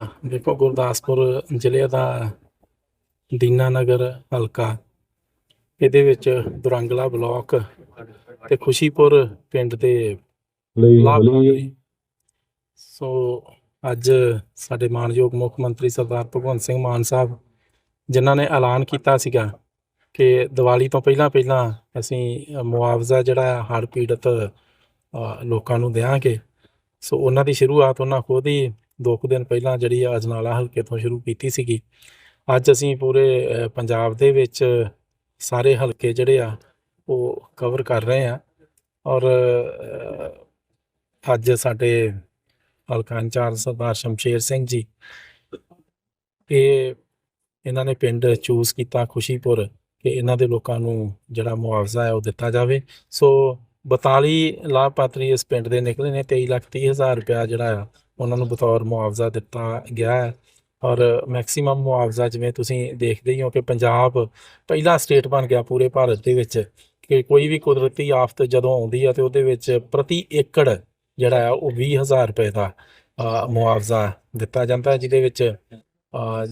ਦੇਖੋ ਗੁਰਦਾਸਪੁਰ ਜ਼ਿਲ੍ਹੇ ਦਾ ਦੀਨਾਨਗਰ ਹਲਕਾ ਇਹਦੇ ਵਿੱਚ ਦੁਰੰਗਲਾ ਬਲਾਕ ਤੇ ਖੁਸ਼ੀਪੁਰ ਪਿੰਡ ਦੇ ਲਈ ਸੋ ਅੱਜ ਸਾਡੇ ਮਾਨਯੋਗ ਮੁੱਖ ਮੰਤਰੀ ਸਰਦਾਰ ਭਗਵੰਤ ਸਿੰਘ ਮਾਨ ਸਾਹਿਬ ਜਿਨ੍ਹਾਂ ਨੇ ਐਲਾਨ ਕੀਤਾ ਸੀਗਾ ਕਿ ਦੀਵਾਲੀ ਤੋਂ ਪਹਿਲਾਂ ਪਹਿਲਾਂ ਅਸੀਂ ਮੁਆਵਜ਼ਾ ਜਿਹੜਾ ਹੜ੍ਹ ਪੀੜਤ ਲੋਕਾਂ ਨੂੰ ਦੇਵਾਂਗੇ ਸੋ ਉਹਨਾਂ ਦੀ ਸ਼ੁਰੂਆਤ ਉਹਨਾਂ ਖੁਦ ਹੀ ਦੋ ਕੁ ਦਿਨ ਪਹਿਲਾਂ ਜਿਹੜੀ ਆ ਅਜਨਾਲਾ ਹਲਕੇ ਤੋਂ ਸ਼ੁਰੂ ਕੀਤੀ ਸੀਗੀ। ਅੱਜ ਅਸੀਂ ਪੂਰੇ ਪੰਜਾਬ ਦੇ ਵਿੱਚ ਸਾਰੇ ਹਲਕੇ ਜਿਹੜੇ ਆ, ਉਹ ਕਵਰ ਕਰ ਰਹੇ ਆ। ਔਰ ਅੱਜ ਸਾਡੇ ਹਲਕਾ ਇੰਚਾਰਜ ਸਰਦਾਰ ਸ਼ਮਸ਼ੇਰ ਸਿੰਘ ਜੀ, ਇਹ ਇਹਨਾਂ ਨੇ ਪਿੰਡ ਚੂਜ਼ ਕੀਤਾ ਖੁਸ਼ੀਪੁਰ ਕਿ ਇਹਨਾਂ ਦੇ ਲੋਕਾਂ ਨੂੰ ਜਿਹੜਾ ਮੁਆਵਜ਼ਾ ਹੈ ਉਹ ਦਿੱਤਾ ਜਾਵੇ। ਸੋ 42 ਲਾਭਪਾਤਰੀ ਇਸ ਪਿੰਡ ਦੇ ਨਿਕਲੇ ਨੇ 23 ਲੱਖ 30 ਹਜ਼ਾਰ ਰੁਪਇਆ ਜਿਹੜਾ ਆ ਉਹਨਾਂ ਨੂੰ ਬਤੌਰ ਮੁਆਵਜ਼ਾ ਦਿੱਤਾ ਗਿਆ ਹੈ। ਔਰ ਮੈਕਸਿਮਮ ਮੁਆਵਜ਼ਾ ਜਿਵੇਂ ਤੁਸੀਂ ਦੇਖਦੇ ਹੀ ਹੋ ਕਿ ਪੰਜਾਬ ਪਹਿਲਾ ਸਟੇਟ ਬਣ ਗਿਆ ਪੂਰੇ ਭਾਰਤ ਦੇ ਵਿੱਚ ਕਿ ਕੋਈ ਵੀ ਕੁਦਰਤੀ ਆਫਤ ਜਦੋਂ ਆਉਂਦੀ ਆ ਤੇ ਉਹਦੇ ਵਿੱਚ ਪ੍ਰਤੀ ਏਕੜ ਜਿਹੜਾ ਆ ਉਹ 20000 ਰੁਪਏ ਦਾ ਮੁਆਵਜ਼ਾ ਦਿੱਤਾ ਜਾਂਦਾ ਹੈ, ਜਿਹਦੇ ਵਿੱਚ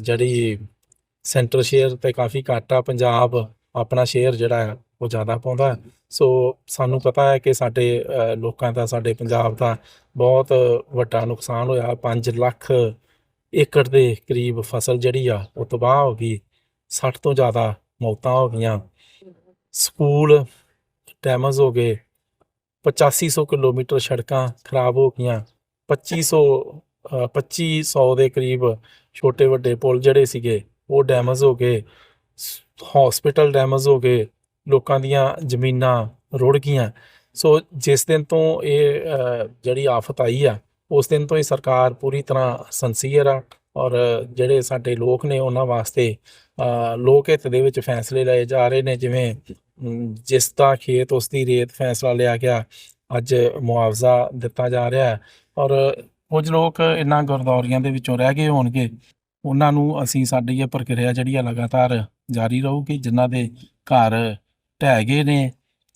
ਜਿਹੜੀ ਸੈਂਟਰ ਸ਼ੇਅਰ ਤੇ ਕਾਫੀ ਘੱਟ ਆ ਪੰਜਾਬ ਆਪਣਾ ਸ਼ੇਅਰ ਜਿਹੜਾ ਹੈ ਉਹ ਜ਼ਿਆਦਾ ਪਾਉਂਦਾ ਸੋ ਸਾਨੂੰ ਪਤਾ ਹੈ ਕਿ ਸਾਡੇ ਲੋਕਾਂ ਦਾ ਸਾਡੇ ਪੰਜਾਬ ਦਾ ਬਹੁਤ ਵੱਡਾ ਨੁਕਸਾਨ ਹੋਇਆ। 5 ਲੱਖ ਏਕੜ ਦੇ ਕਰੀਬ ਫਸਲ ਜਿਹੜੀ ਆ ਉਹ ਤਬਾਹ ਹੋ ਗਈ। 60 ਤੋਂ ਜ਼ਿਆਦਾ ਮੌਤਾਂ ਹੋ ਗਈਆਂ। ਸਕੂਲ ਡੈਮੇਜ ਹੋ ਗਏ। 8500 ਕਿਲੋਮੀਟਰ ਸੜਕਾਂ ਖਰਾਬ ਹੋ ਗਈਆਂ। 2500 ਅ, 2500 ਦੇ ਕਰੀਬ ਛੋਟੇ ਵੱਡੇ ਪੁਲ ਜਿਹੜੇ ਸੀਗੇ ਉਹ ਡੈਮੇਜ ਹੋ ਗਏ। ਹਸਪੀਟਲ ਡੈਮੇਜ ਹੋ ਗਏ। ਲੋਕਾਂ ਦੀਆਂ ਜ਼ਮੀਨਾਂ ਰੁੜ ਗਈਆਂ। ਸੋ ਜਿਸ ਦਿਨ ਤੋਂ ਇਹ ਜਿਹੜੀ ਆਫਤ ਆਈ ਆ, ਉਸ ਦਿਨ ਤੋਂ ਹੀ ਸਰਕਾਰ ਪੂਰੀ ਤਰ੍ਹਾਂ ਸੰਸੀਅਰ ਆ ਔਰ ਜਿਹੜੇ ਸਾਡੇ ਲੋਕ ਨੇ ਉਹਨਾਂ ਵਾਸਤੇ ਲੋਕ ਹਿੱਤ ਦੇ ਵਿੱਚ ਫੈਸਲੇ ਲਏ ਜਾ ਰਹੇ ਨੇ। ਜਿਵੇਂ ਜਿਸ ਦਾ ਖੇਤ ਉਸ ਦੀ ਰੇਤ ਫੈਸਲਾ ਲਿਆ ਗਿਆ, ਅੱਜ ਮੁਆਵਜ਼ਾ ਦਿੱਤਾ ਜਾ ਰਿਹਾ ਹੈ। ਔਰ ਕੁਝ ਲੋਕ ਇਹਨਾਂ ਗੁਰਦੌਰੀਆਂ ਦੇ ਵਿੱਚੋਂ ਰਹਿ ਗਏ ਹੋਣਗੇ। ਉਹਨਾਂ ਨੂੰ ਅਸੀਂ ਸਾਡੀ ਇਹ ਪ੍ਰਕਿਰਿਆ ਜਿਹੜੀ ਆ ਲਗਾਤਾਰ ਜਾਰੀ ਰਹੂਗੀ, ਜਿਨ੍ਹਾਂ ਦੇ ਘਰ ਢਹਿ ਗਏ ਨੇ।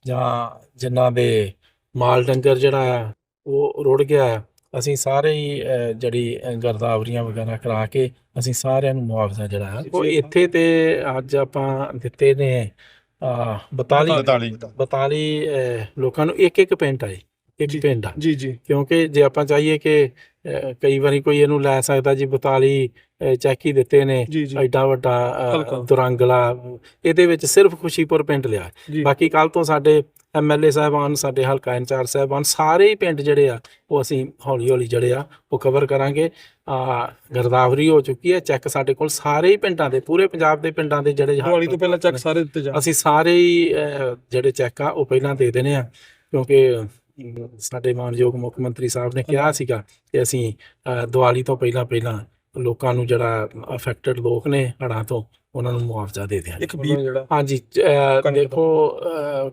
ਜਾਂ ਜਿਨ੍ਹਾਂ ਦੇ ਮਾਲ ਡੰਗਰ ਜਿਹੜਾ ਆ ਉਹ ਰੁੜ ਗਿਆ ਹੈ, ਅਸੀਂ ਸਾਰੇ ਹੀ ਜਿਹੜੀ ਗਿਰਦਾਵਰੀਆਂ ਵਗੈਰਾ ਕਰਾ ਕੇ ਅਸੀਂ ਸਾਰਿਆਂ ਨੂੰ ਮੁਆਵਜ਼ਾ ਜਿਹੜਾ ਹੈ ਉਹ ਇੱਥੇ ਤੇ ਅੱਜ ਆਪਾਂ ਦਿੱਤੇ ਨੇ ਅਹ, 42 42 42 ਅਹ, ਲੋਕਾਂ ਨੂੰ ਇੱਕ ਇੱਕ ਪਿੰਡ ਆਏ। ਇੱਕ ਜੀ। ਪਿੰਡ ਆ। ਜੀ ਜੀ। ਕਿਉਂਕਿ ਜੇ ਆਪਾਂ ਚਾਹੀਏ ਕਿ ਕਈ ਵਾਰੀ ਕੋਈ ਇਹਨੂੰ ਲੈ ਸਕਦਾ ਜੀ 42 ਅਹ, ਚੈੱਕ ਦਿੱਤੇ ਨੇ ਜੀ ਜੀ। ਐਡਾ ਵੱਡਾ। ਦੁਰੰਗਲਾ ਇਹਦੇ ਵਿੱਚ ਸਿਰਫ ਖੁਸ਼ੀਪੁਰ ਪਿੰਡ ਲਿਆ। ਜੀ। ਬਾਕੀ ਕੱਲ ਤੋਂ ਸਾਡੇ ਐਮਐਲਏ ਸਾਹਿਬਾਨ ਸਾਡੇ ਹਲਕਾ ਇੰਚਾਰਜ ਸਾਹਿਬਾਨ ਸਾਰੇ ਹੀ ਪਿੰਡ ਜਿਹੜੇ ਆ ਉਹ ਅਸੀਂ ਹੌਲੀ ਹੌਲੀ ਜਿਹੜੇ ਆ ਉਹ ਕਵਰ ਕਰਾਂਗੇ। ਆ ਗਰਦਾਵਰੀ ਹੋ ਚੁੱਕੀ ਹੈ ਚੈੱਕ ਸਾਡੇ ਕੋਲ ਸਾਰੇ ਹੀ ਪਿੰਡਾਂ ਦੇ ਪੂਰੇ ਪੰਜਾਬ ਦੇ ਪਿੰਡਾਂ ਦੇ ਜਿਹੜੇ ਦੀਵਾਲੀ ਤੋਂ ਪਹਿਲਾਂ ਚੈੱਕ ਸਾਰੇ ਦਿੱਤੇ ਜਾਣ। ਅਸੀਂ ਸਾਰੇ ਜਿਹੜੇ ਚੈੱਕ ਆ ਉਹ ਪਹਿਲਾਂ ਦੇ ਦੇਣੇ ਆ। ਕਿਉਂਕਿ ਸਾਡੇ ਮਾਨਯੋਗ ਮੁੱਖ ਮੰਤਰੀ ਸਾਹਿਬ ਨੇ ਕਿਹਾ ਸੀਗਾ ਕਿ ਅਸੀਂ ਅਹ, ਦੀਵਾਲੀ ਤੋਂ ਪਹਿਲਾਂ ਪਹਿਲਾਂ ਲੋਕਾਂ ਨੂੰ ਜਿਹੜਾ ਅਫੈਕਟਡ ਲੋਕ ਨੇ ਹੜ੍ਹਾਂ ਤੋਂ ਉਹਨਾਂ ਨੂੰ ਮੁਆਵਜ਼ਾ ਦੇ ਦਿਆਂਗੇ। ਇੱਕ ਜਿਹੜਾ ਹਾਂਜੀ। ਦੇਖੋ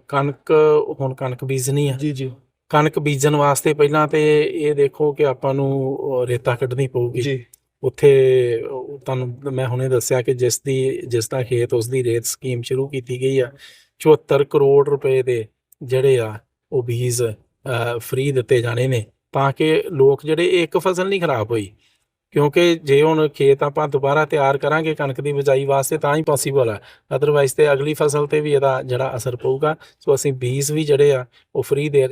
ਕਣਕ ਹੁਣ ਕਣਕ ਬੀਜਣੀ ਆ। ਜੀ ਜੀ। ਕਣਕ ਬੀਜਣ ਵਾਸਤੇ ਪਹਿਲਾਂ ਤੇ ਇਹ ਦੇਖੋ ਕਿ ਆਪਾਂ ਨੂੰ ਰੇਤਾ ਕੱਢਣੀ ਪਊਗੀ। ਜੀ। ਉੱਥੇ ਤੁਹਾਨੂੰ ਮੈਂ ਹੁਣੇ ਦੱਸਿਆ ਕਿ ਜਿਸ ਦੀ ਜਿਸ ਦਾ ਖੇਤ ਉਸ ਦੀ ਰੇਤ ਸਕੀਮ ਸ਼ੁਰੂ ਕੀਤੀ ਗਈ ਆ 74 ਕਰੋੜ ਰੁਪਏ ਦੇ ਜਿਹੜੇ ਆ ਉਹ ਬੀਜ ਫ੍ਰੀ ਦਿੱਤੇ ਜਾਣੇ ਨੇ ਤਾਂ ਕਿ ਲੋਕ ਜਿਹੜੇ ਇੱਕ ਫਸਲ ਨਹੀਂ ਖਰਾਬ ਹੋਈ। ਕਿਉਂਕਿ ਜੇ ਹੁਣ ਖੇਤ ਆਪਾਂ ਦੁਬਾਰਾ ਤਿਆਰ ਕਰਾਂਗੇ ਕਣਕ ਦੀ ਬਿਜਾਈ ਵਾਸਤੇ ਤਾਂ ਹੀ ਪੋਸੀਬਲ ਆ। ਅਦਰਵਾਈਜ਼ ਤੇ ਅਗਲੀ ਫਸਲ ਤੇ ਵੀ ਇਹਦਾ ਜਿਹੜਾ ਅਸਰ ਪਊਗਾ। ਸੋ ਅਸੀਂ ਬੀਜ ਵੀ ਜਿਹੜੇ ਆ ਉਹ ਫ੍ਰੀ ਦੇ